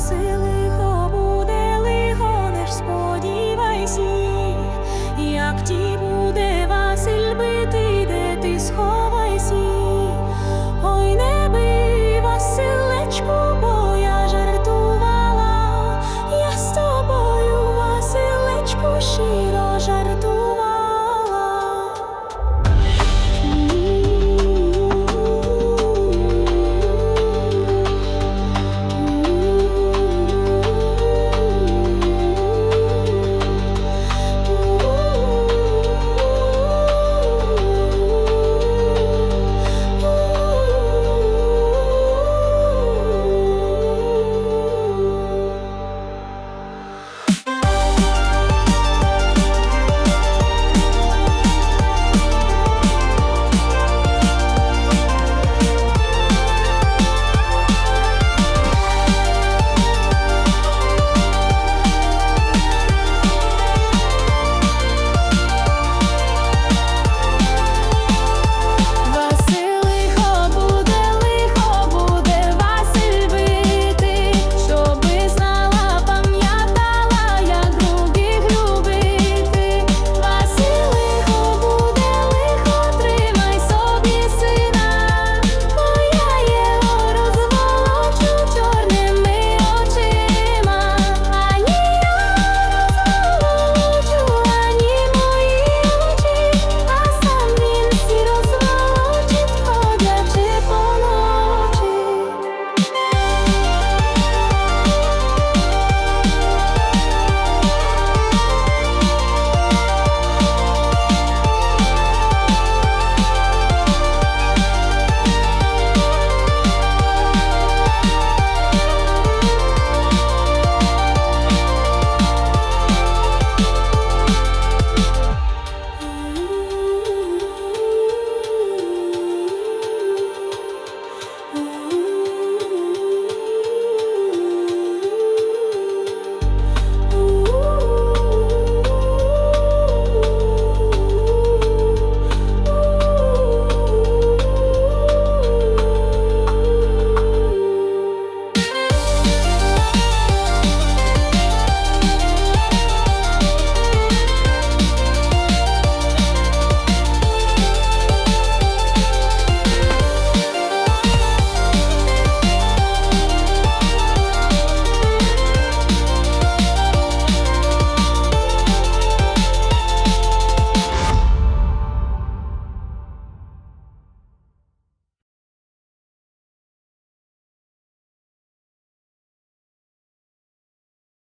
спаси буде лихо, не сподівайся, як ті буде Василь бити, де ти сховайся, ой не бий, Василечку, бо я жартувала, я з тобою, Василечку, щиро жартувала.